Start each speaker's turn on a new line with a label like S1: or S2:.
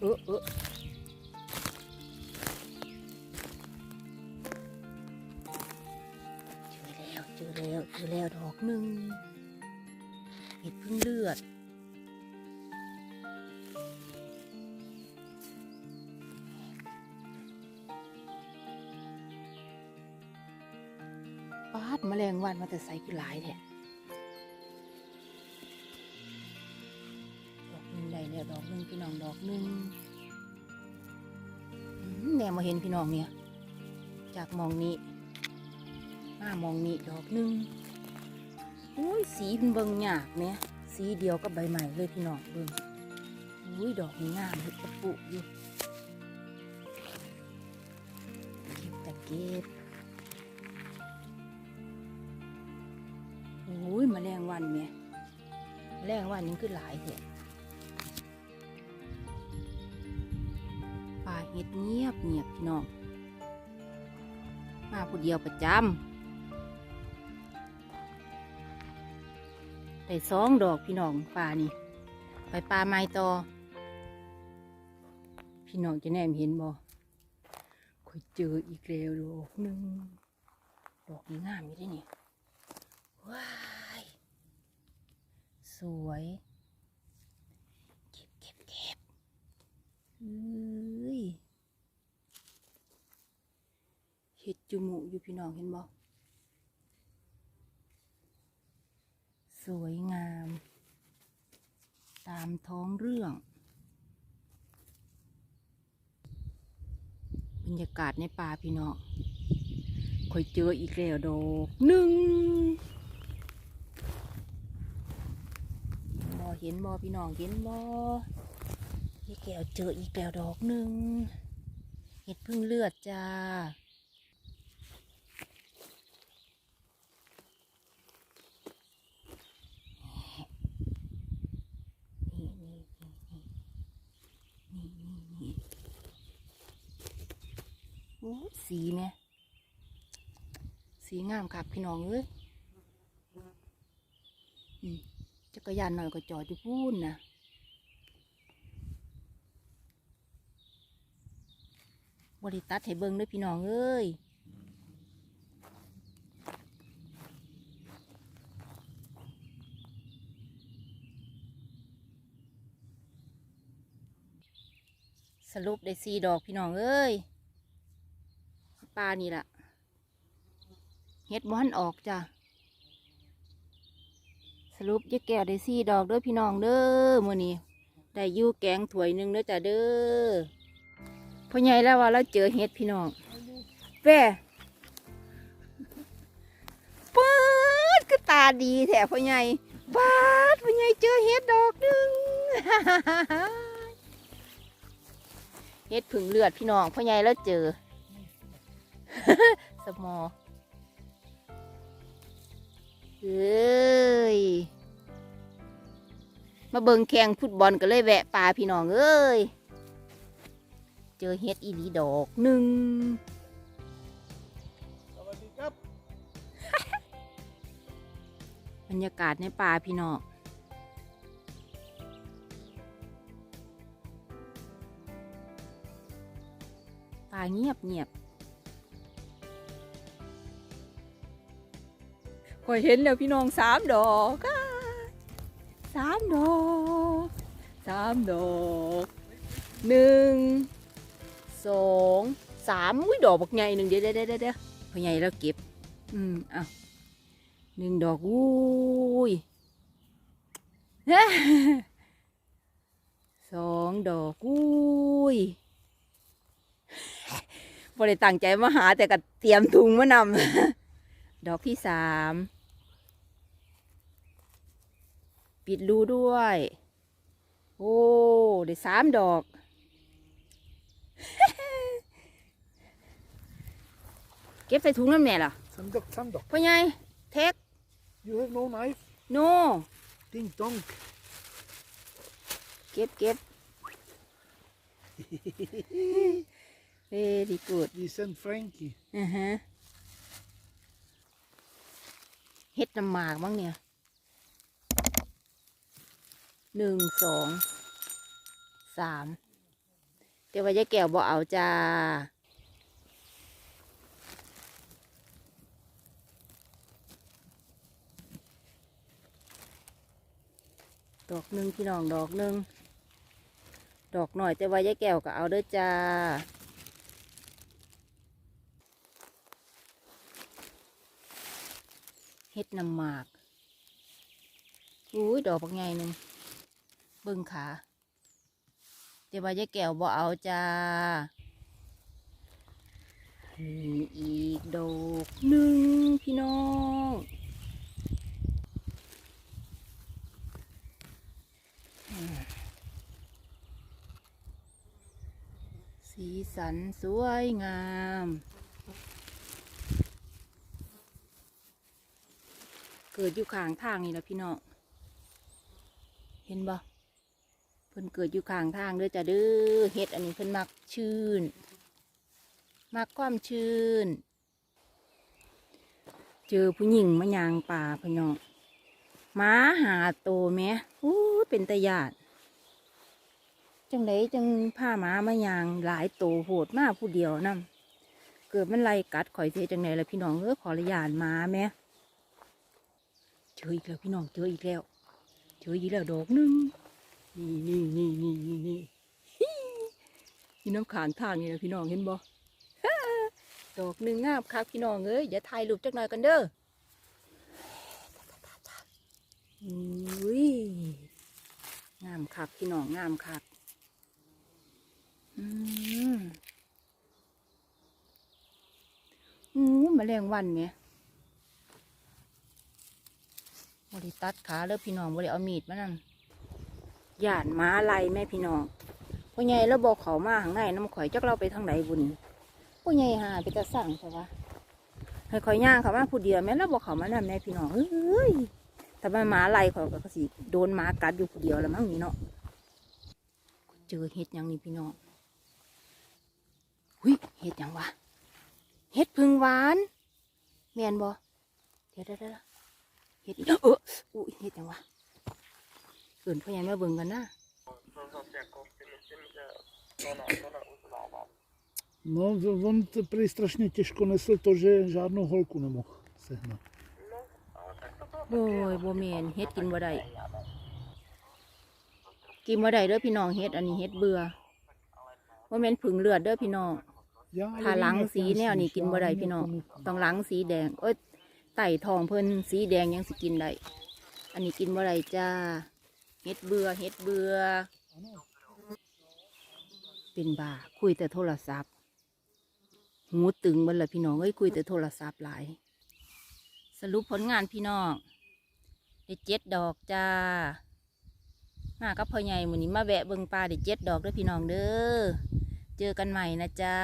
S1: เออเออเจอแล้วเจอแล้วเจอแล้วดอกหนึ่งเห็ดพึ่งเลือดปาดแมลงวันมาแต่ใส่คือหลายแท้ แล้วดอกหนึ่งพี่น้องดอกหนึ่งแนวมาเห็นพี่น้องเนี่ย จากมองนี้มามองนี้ดอกหนึ่งโอ้ยสีเป็นเบิงหยากเนี่ยสีเดียวกับใบใหม่เลยพี่น้องเบิงอุ้ยดอกนี้งามเห็ดตะปุอยู่เก็บแต่เก็บโอ้ยมาแมลงวันเนี่ยแมลงวันนี้คือหลายเถอะ เห็ดเงียบเงียบพี่น้อง มาผู้เดียวประจำได้สองดอกพี่น้องป่านี่ ไปป่าไม้ต่อ พี่น้องจะแนมเห็นบ่คอยเจออีกแล้วดอกหนึ่งดอกนี้งามอยู่ด้เนี่ยว้าย สวย เก็บเก็บเก็บ เอ้ยเห็ดจุมุอยู่พี่น้องเห็นบ่สวยงาม ตามท้องเรื่อง บรรยากาศในป่าพี่น้องคอยเจออีกแล้วดอกหนึ่งบอเห็นบอพี่น้องเห็นบอ พี่แก้วเจออีกแล้วดอกหนึ่งเห็ดพึ่งเลือดจ้านี่นี่นี่นี่นี่นี่โอ้สีเนี่ยสีงามครับพี่น้องเอ้ยจักรยานหน่อยก็จอดอยู่พูนนะ บริตัดให้เบิ่งด้วยพี่น้องเอ้ยสรุปได้สี่ดอกพี่น้องเอ้ยปลานี่ล่ะเฮ็ดบ้านออกจ้ะสรุปยายแก้วได้สี่ดอกเด้อพี่น้องเด้อมื้อนี้ได้ยู่แกงถ้วยหนึ่งเด้อจ้ะเด้อ พ่อใหญ่แล้วว่าเราเจอเห็ดพี่น้องแว่ป๊ดก็ตาดีแถพ่อใหญ่ป๊าดพ่อใหญ่เจอเห็ดดอกหนึ่งเห็ดผึ่งเลือดพี่น้องพ่อใหญ่แล้วเจอสมอเอ้ยมาเบิงแข่งฟุตบอลก็เลยแวะป่าพี่น้องเอ้ย เจอเฮ็ดอีหลีดอกหนึ่ง
S2: สวัสดีครับ
S1: บรรยากาศในป่าพี่น้องป่าเงียบเงียบคอยเห็นแล้วพี่น้องสามดอกอ้ายสามดอกสามดอกหนึ่ง สองสามอุ้ยดอกบักใหญ่หนึ่งเดี๋ยวเดี๋ยวเดี๋ยวเดี๋ยวพอใหญ่แล้วเก็บ อืมอ้าหนึ่งดอกอุ้ยสองดอกอุ้ยบริตั้งใจมาหาแต่ก็เตรียมถุงมานำดอกที่สามปิดรูด้วย โอ้ ได้สามดอก เก็บใส่ถุงน้ำแน่ล่ะ
S2: Sandok, sandok.
S1: พ่อใหญ่เทค
S2: You have no knife?
S1: โน
S2: Ding dong.
S1: เก็บเก็บ very good
S2: We sent Frankie.
S1: อือฮะเฮ็ดน้ำหมากบ้างเนี่ยหนึ่งสองสามแต่ว่ายายแก้วบ่เอาจ้า ดอกหนึ่งพี่น้องดอกหนึ่งดอกหน่อยแต่ว่ายายแก้วก็เอาเด้อจ้าเฮ็ดน้ำหมากอุ้ยดอกบางไงหนึ่งเบิ่งขาแต่ว่ายายแก้วบ่เอาจ้านี่อีกดอกหนึ่งพี่น้อง สีสันสวยงาม เกิดอยู่ข้างทางนี่แหละพี่น้อง เห็นบ่เพิ่นเกิดอยู่ข้างทางเด้อจ้ะเด้อเฮ็ดอันนี้เพิ่นมักชื่น มักความชื่น เจอผู้หญิงมายางป่าพี่น้องหมาหาโตแหม่อู้เป็นตาญาติ จังไดจังผ้าหมามายางหลายโตโหดมากผู้เดียวนํเกิดมันไล่กัดข่อยเสียจังไดล่ะพี่น้องเออขอระยานหมาแม่เจออีกแล้วพี่น้องเจออีกแล้วเจออีกแล้วดอกหนึงนี่นี่นี่นี่นี่นี่ฮินี่น้ำขานทางนี่นะพี่น้องเห็นบ่ดอกหนึ่งงามครับพี่น้องเอ้ยอย่าถ่ายรูปจักหน่อยกันเด้ออุ้ยงามคักพี่น้องงามคักอืมอู้แมล งวันเนี่ยบริตัดขาเด้อพี่น้องบริเอามีดมานั่นหยาดม้าไล่แม่พี่น้องพ่อใหญ่แล้วบอกเขามาข้างในน้ำข่อยจักเราไปทางไหนบุญผู้ใหญ่หาไปจะสั่งใช่ปะให้คอยย่างเขามาผู้เดียวแม่แล้วบอกเขามานำแม่พี่น้องเอ้ยแต่มันหมาไล่เขาก็สิโดนหมากัดอยู่ผู้เดียวแล้วมั้งนี่เนาะเจอเห็ดยังนี่พี่น้องหุยเห็ดยังวะเห็ดพึ่งหวาน แม่นบ่เดี๋ยวเดี๋ยวเดี๋ยวเห็ดอีกเอออุ้ยเห็ดหยังวะเกินพ่อใหญ่มาเบิ่งกันนะ
S2: No, v- on to prý strašně těžko nesl to, že žádnou holku nemohl sehnat.
S1: โอ้ยบ่แมนเฮ็ดกินบ่ได้กินบ่ได้เด้อพี่น้องเฮ็ดอันนี้เฮ็ดเบื่อบ่แม่นผึ่งเลือดเด้อพี่น้อง
S2: Já
S1: ถ้า
S2: nevím,
S1: ล้างสีแนวนี้กินบ่ได้พี่น้องต้องล้างสีแดง เอ้ยไต่ทองเพิ่นสีแดงยังสิกินได้อันนี้กินบ่ได้จ้าเฮ็ดเบื่อเฮ็ดเบื่อเป็นบ้าคุยแต่โทรศัพท์ หูตึงบิดละพี่น้องเอ้ยคุยแต่โทรศัพท์หลาย สรุปผลงานพี่น้องได้เจ็ดดอกจ้ามากับพ่อใหญ่มื้อนี้มาแวะเบิงปลาได้เจ็ดดอกเด้อพี่น้องเด้อ เจอกันใหม่นะจ๊ะ